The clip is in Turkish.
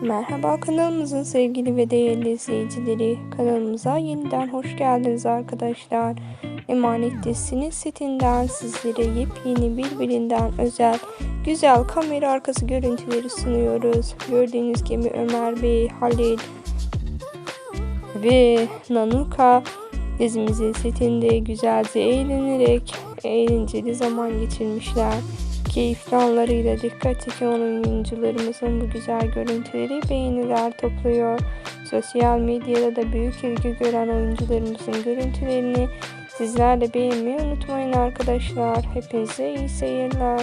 Merhaba kanalımızın sevgili ve değerli izleyicileri. Kanalımıza yeniden hoş geldiniz arkadaşlar. Emanet dizisinin setinden sizlere yepyeni birbirinden özel güzel kamera arkası görüntüleri sunuyoruz. Gördüğünüz gibi Ömer Bey, Halil ve Nanuka dizimizin setinde güzelce eğlenerek eğlenceli zaman geçirmişler. Keyifli anlarıyla dikkat çeken oyuncularımızın bu güzel görüntüleri beğeniler topluyor. Sosyal medyada da büyük ilgi gören oyuncularımızın görüntülerini sizler de beğenmeyi unutmayın arkadaşlar. Hepinize iyi seyirler.